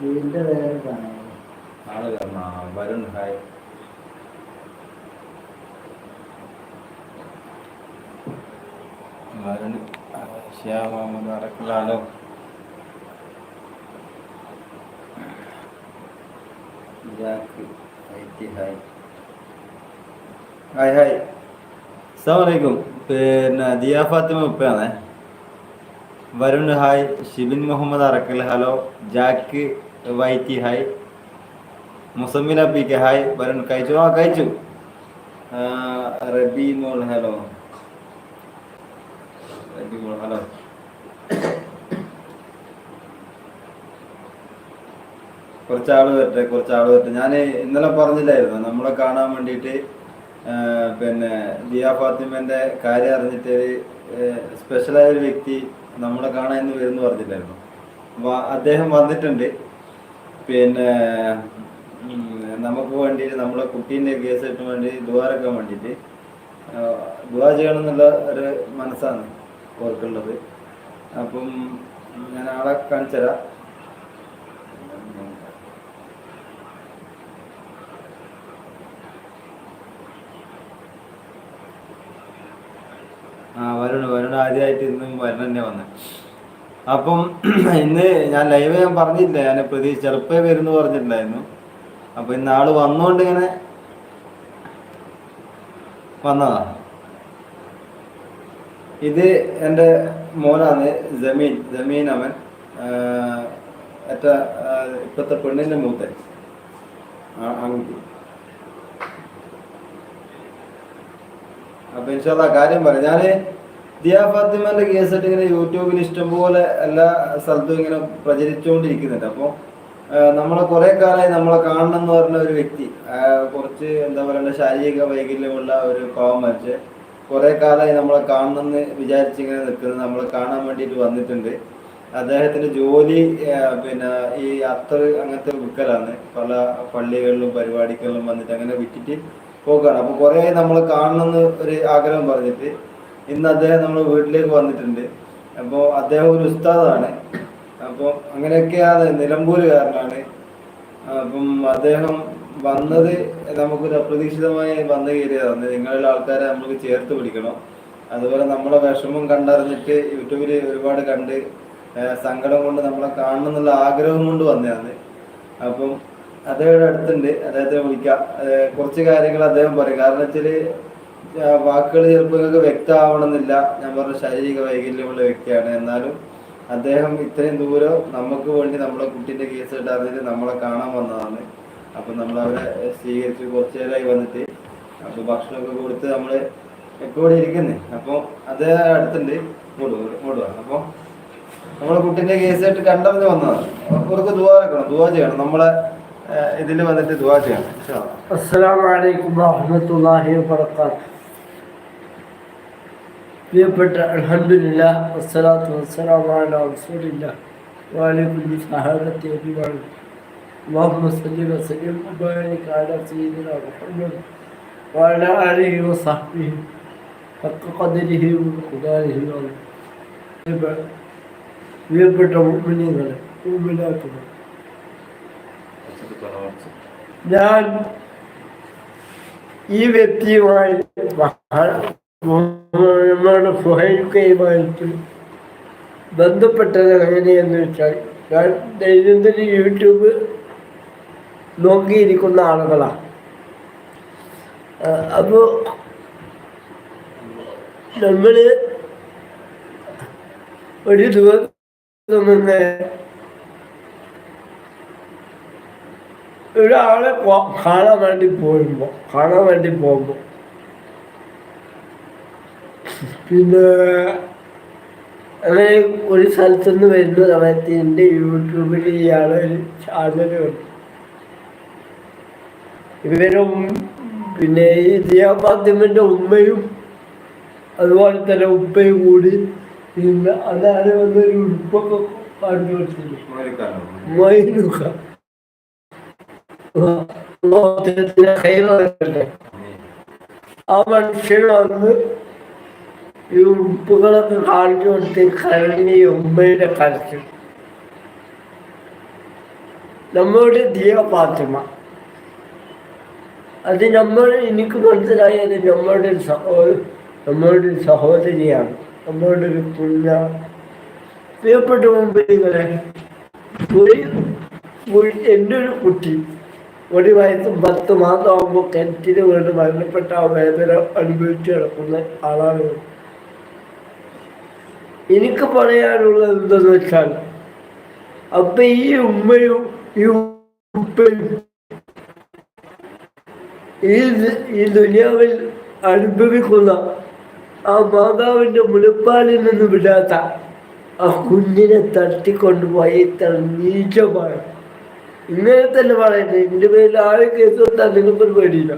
Net കയറിയില്ല ഇത് ഇതിന്റെ വേറെ കാണാം നാളെ വരുൺ ഹായ്. വരുൺ ശ്യാം മുഹമ്മദ് അറക്കലാലോ ജാക്ക് ഹായ്. Hi hi. അസ്സാമലൈക്കും പിന്നെ Diya Fathima ഉപ്പയാണേ. Varun hi Shibin Muhammad Arakkal hello. Jack വൈറ്റി hi Muzammila P K hi Varun കഴിച്ചു ആ കഴിച്ചു ആ, റബി മോൾ ഹലോ റബി മോൾ ഹലോ കുറച്ചാൾ വരട്ടെ കുറച്ചാൾ വരട്ടെ. ഞാൻ ഇന്നലെ പറഞ്ഞില്ലായിരുന്നു നമ്മളെ കാണാൻ വേണ്ടിയിട്ട് പിന്നെ ദിയ ഫാത്തിമന്റെ കാര്യം അറിഞ്ഞിട്ട് സ്പെഷ്യലായ ഒരു വ്യക്തി നമ്മളെ കാണാൻ ഇന്ന് വരുമെന്ന് പറഞ്ഞില്ലായിരുന്നു. അപ്പൊ അദ്ദേഹം വന്നിട്ടുണ്ട്. പിന്നെ നമുക്ക് വേണ്ടിയിട്ട് നമ്മളെ കുട്ടീന്റെ കേസായിട്ട് വേണ്ടി ദുവാരക്കാൻ വേണ്ടിയിട്ട് ദുവാ ചെയ്യണം എന്നുള്ള ഒരു മനസ്സാണ് ഓർക്കുള്ളത്. അപ്പം ഞാൻ ആളെ കാണിച്ചു തരാം ആ വരുണ് വരുണ്. ആദ്യമായിട്ട് ഇന്നും വരുണ തന്നെ വന്ന്. അപ്പം ഇന്ന് ഞാൻ ലൈവ് ഞാൻ പറഞ്ഞില്ല ഞാൻ പ്രതീക്ഷ ചെറുപ്പേ വരുന്നു പറഞ്ഞിട്ടുണ്ടായിരുന്നു അപ്പൊ ഇന്ന് ആൾ വന്നോണ്ട് ഇങ്ങനെ വന്നതാ. ഇത് എന്റെ മോനാണ് ജമീൻ ജമീൻ അവൻ ഏറ്റ ഇപ്പത്തെ പെണ്ണിന്റെ മൂത്തൻ ആൺകുട്ടി. അപ്പൊ ഇൻഷാല്ല കാര്യം പറയാം. ഞാൻ ദിയാ ഫാത്തിമാന്റെ കേസായിട്ട് ഇങ്ങനെ യൂട്യൂബിൽ ഇഷ്ടംപോലെ എല്ലാ സ്ഥലത്തും ഇങ്ങനെ പ്രചരിച്ചുകൊണ്ടിരിക്കുന്നുണ്ട്. അപ്പോൾ നമ്മളെ കുറെ കാലമായി നമ്മളെ കാണണം എന്ന് പറഞ്ഞ ഒരു വ്യക്തി കുറച്ച് എന്താ പറയണ്ട ശാരീരിക വൈകല്യമുള്ള ഒരു പാവം മരിച്ച് കുറെ കാലമായി നമ്മളെ കാണണമെന്ന് വിചാരിച്ചിങ്ങനെ നിൽക്കുന്നത് നമ്മളെ കാണാൻ വേണ്ടിയിട്ട് വന്നിട്ടുണ്ട്. അദ്ദേഹത്തിന്റെ ജോലി പിന്നെ ഈ അത്തർ അങ്ങനത്തെ വിൽക്കലാണ് പല പള്ളികളിലും പരിപാടികളിലും വന്നിട്ട് അങ്ങനെ വിറ്റിട്ട് പോക്കാണ് അപ്പൊ കുറെ നമ്മൾ കാണണമെന്ന് ഒരു ആഗ്രഹം പറഞ്ഞിട്ട് ഇന്ന് അദ്ദേഹം നമ്മുടെ വീട്ടിലേക്ക് വന്നിട്ടുണ്ട്. അപ്പോൾ അദ്ദേഹം ഒരു ഉസ്താദാണ്. അപ്പോൾ അങ്ങനെയൊക്കെയാണ് നിലമ്പൂരുകാരനാണ്. അപ്പം അദ്ദേഹം വന്നത് നമുക്കൊരു അപ്രതീക്ഷിതമായി വന്നു കയറിയതാണ് നിങ്ങളുടെ ആൾക്കാരെ നമുക്ക് ചേർത്ത് പിടിക്കണം. അതുപോലെ നമ്മളെ വിഷമം കണ്ടറിഞ്ഞിട്ട് യൂട്യൂബിൽ ഒരുപാട് കണ്ട് സങ്കടം കൊണ്ട് നമ്മളെ കാണണം എന്നുള്ള ആഗ്രഹം കൊണ്ട് വന്നതാണ്. അപ്പം അദ്ദേഹം അടുത്തുണ്ട്. അദ്ദേഹത്തെ വിളിക്കാം. കുറച്ച് കാര്യങ്ങൾ അദ്ദേഹം പറയും. കാരണം വെച്ചാൽ വാക്കുകൾ ചിലപ്പോൾ നിങ്ങൾക്ക് വ്യക്തമാവണമെന്നില്ല. ഞാൻ പറഞ്ഞ ശാരീരിക വൈകല്യമുള്ള വ്യക്തിയാണ്. എന്നാലും അദ്ദേഹം ഇത്രയും ദൂരം നമുക്ക് വേണ്ടി നമ്മളെ കുട്ടീന്റെ കേസ് ഇട്ടാറിഞ്ഞിട്ട് നമ്മളെ കാണാൻ വന്നതാണ്. അപ്പം നമ്മളവരെ സ്വീകരിച്ച്. കുറച്ച് നേരമായി വന്നിട്ട് അപ്പോൾ ഭക്ഷണമൊക്കെ കൊടുത്ത് നമ്മൾ ഇപ്പോൾ ഇവിടെ ഇരിക്കുന്നേ. അപ്പോൾ അദ്ദേഹം അടുത്തുണ്ട്. വാ അപ്പോൾ നമ്മളെ കുട്ടീന്റെ കേസായിട്ട് കണ്ടറിഞ്ഞ് വന്നതാണ്. അവർക്ക് ദുവാ വെക്കണം. ദുവാ ചെയ്യണം. നമ്മളെ ഇതിൽ വന്നിട്ട് ദുവാ ചെയ്യണം ഇൻഷാ അല്ലാ. അസ്സലാമു അലൈക്കും വറഹ്മത്തുള്ളാഹി വബറകാത്ത് പ്രിയപ്പെട്ട അൽഹംദുലില്ല വസ്സലാത്തു വസ്സലാമു അലാ റസൂലില്ല വഅലൈക്കും സഹാബത്തി അജ്മഈൻ اللهم صل وسلم وبارك على سيدنا محمد وعلى آله وصحبه حق قدره ومقداره العظيم പ്രിയപ്പെട്ട മുഅ്മിനീങ്ങളെ മുഅ്മിനാത്തുകളെ ഞാൻ ഈ വ്യക്തിയുമായി നമ്മുടെ ഫുഹൈൽക്കയുമായിട്ട് ബന്ധപ്പെട്ടത് എങ്ങനെയെന്ന് വെച്ചാൽ ഞാൻ ദൈനംദിന യൂട്യൂബ് നോക്കിയിരിക്കുന്ന ആളുകളാണ് അപ്പോൾ നമ്മൾ ഒരു ദിവസം മുന്നേ ഒരാളെ കാണാൻ വേണ്ടി പോയുമ്പോൾ കാണാൻ വേണ്ടി പോകുമ്പോൾ പിന്നെ അങ്ങനെ ഒരു സ്ഥലത്തു നിന്ന് വരുന്ന സമയത്ത് എന്റെ യൂട്യൂബിൽ ഇയാളെ ഒരു ചാനൽ ഇവരും പിന്നെ ഈ ദിയാ ഫാത്തിമന്റെ ഉമ്മയും അതുപോലെ തന്നെ ഉപ്പയും കൂടി പിന്നെ അതാണ് വന്നൊരു ഉടുപ്പൊക്കെ കാണിച്ചു കൊടുത്തില്ല ആ മനുഷ്യൻ ഈ ഉടുപ്പുകളൊക്കെ കാണിച്ചു കൊടുത്ത് ഈ ഉമ്മയുടെ കരച്ചു നമ്മളുടെ ദിയ ഫാത്തിമ. അത് നമ്മൾ എനിക്ക് മനസ്സിലായത് നമ്മളുടെ സഹോദര നമ്മളുടെ സഹോദരിയാണ്. നമ്മളുടെ ഒരു പുല്ല. പ്രിയപ്പെട്ട മുമ്പ് നിങ്ങളെ എന്റെ ഒരു കുട്ടി ഒരു വയസ്സും പത്ത് മാസം ആകുമ്പോൾ കിണറ്റിന് വീണ് മരണപ്പെട്ട ആ വേദന അനുഭവിച്ച് കിടക്കുന്ന ആളാണ് എനിക്ക് പറയാനുള്ളത് എന്തെന്ന് വെച്ചാൽ അപ്പൊ ഈ ഉമ്മയും ഈ ഉപ്പയും ഈ ഈ ദുനിയാവിൽ അനുഭവിക്കുന്ന ആ മാതാവിന്റെ മുലപ്പാലിൽ നിന്ന് വിടാത്ത ആ കുഞ്ഞിനെ തട്ടിക്കൊണ്ടുപോയി. ഇത്ര നീചമാണ്. ഇങ്ങനെ തന്നെ പറയുന്നത് ഇതിന്റെ പേരിൽ ആരെ കേസ് കൊടുത്താൽ നിങ്ങൾക്കൊരു പേടിയില്ല.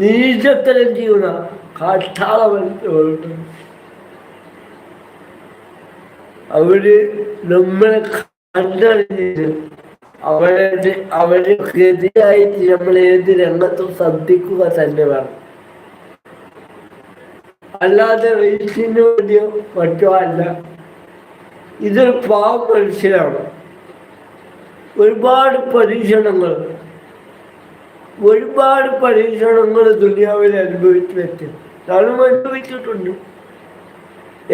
നീചത്തരം ചെയ്യുന്ന കാട്ടാളവൻ അവർ നമ്മളെ കണ്ടറിഞ്ഞിട്ട് അവരുടെ ഗതിയായിട്ട് നമ്മൾ ഏത് രംഗത്തും ശ്രദ്ധിക്കുക തന്നെ വേണം. അല്ലാതെ റേസിന് വേണ്ടിയോ മറ്റോ അല്ല. ഇതൊരു പാവ മനുഷ്യനാണ്. ഒരുപാട് പരീക്ഷണങ്ങൾ. ഒരുപാട് പരീക്ഷണങ്ങൾ ദുനിയാവിൽ അനുഭവിച്ചു വെച്ച് ഞാനും അനുഭവിച്ചിട്ടുണ്ട്.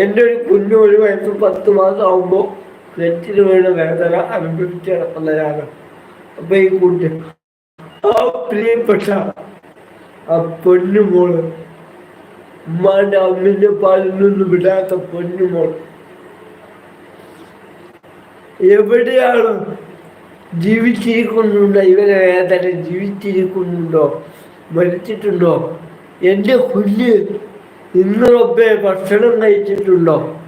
എന്റെ ഒരു കുഞ്ഞു ഒരു വയസ്സ് പത്ത് മാസം ആകുമ്പോൾ നെറ്റിന് വീണ വേദന അനുഭവിച്ച് കിടക്കുന്നതാണ്. അപ്പൊ ഈ കുട്ടി ആ പ്രിയപ്പെട്ട ആ പൊന്നുമോൾ ഉമ്മാന്റെ അമ്മിന്റെ പാലിൽ നിന്ന് വിടാത്ത പൊന്നുമോൾ എവിടെയാണ് ജീവിച്ചിരിക്കുന്നുണ്ടോ? ഇവരെ വേദന ജീവിച്ചിരിക്കുന്നുണ്ടോ? മരിച്ചിട്ടുണ്ടോ? എന്റെ കുഞ്ഞ് ഇന്ന് റബ്ബെ ഭക്ഷണം കഴിച്ചിട്ടുണ്ടോ?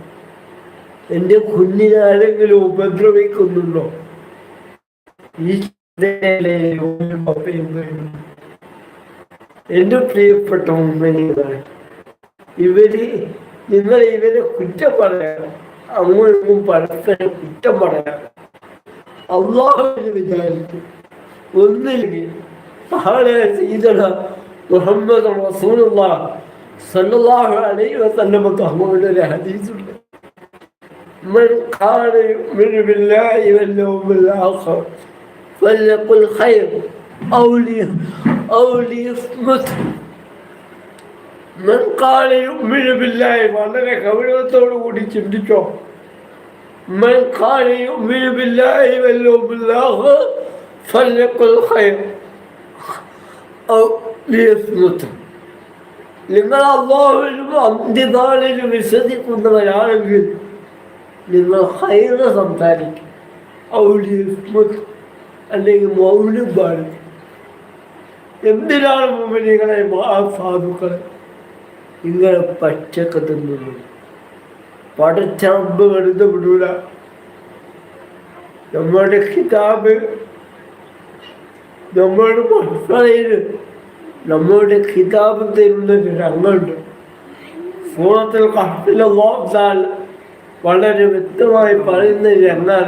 എന്റെ കുഞ്ഞിനെ ആരെങ്കിലും ഉപദ്രവിക്കുന്നുണ്ടോ? ഈ എന്റെ പ്രിയപ്പെട്ട ഉമ്മനികളെ ഇവർ നിങ്ങൾ ഇവരെ കുറ്റം പറയാം അങ്ങോട്ടും പരസ്പരം കുറ്റം പറയാം അള്ളാഹുവിന് വിചാരിച്ചു ഒന്നില്ലെങ്കിൽ മഹാനായ സീതന മുഹമ്മദ് റസൂലുള്ള സല്ലല്ലാഹു അലൈഹി വസല്ലമക്ക് അങ്ങോട്ട് ഒരു ഹദീസുണ്ട് من كان يؤمن بالله واليوم الآخر فليقل خير أو لي أو ليصمت من قال يؤمن بالله വളരെ ഗൗരവത്തോടു കൂടി ചിന്തിച്ചോ من قال يؤمن بالله واليوم الآخر فليقل خير أو ليصمت നിങ്ങൾ അള്ളാഹുവിനും അന്ത്യനാളിലും വിശ്വസിക്കുന്നവരാണെങ്കിൽ നിങ്ങൾ ഹൈറ സംസാരിക്കും ഔലിസ്മത്ത് അല്ലെങ്കിൽ മൗനം പാടിക്കും എന്തിനാണ് മുമ്പിനിങ്ങളെ ആ സാധുക്കളെ ഇങ്ങനെ പച്ചക്ക് തിന്നുന്നു പടച്ചറമ്പ് വെറുതെ വിടൂല നമ്മുടെ കിതാബ് നമ്മുടെ മക്കളയിൽ നമ്മുടെ കിതാബ് തരുന്ന രംഗമുണ്ട്. സൂറത്തിൽ കഹ്ഫിലെ വളരെ വ്യക്തമായി പറയുന്ന എന്നാൽ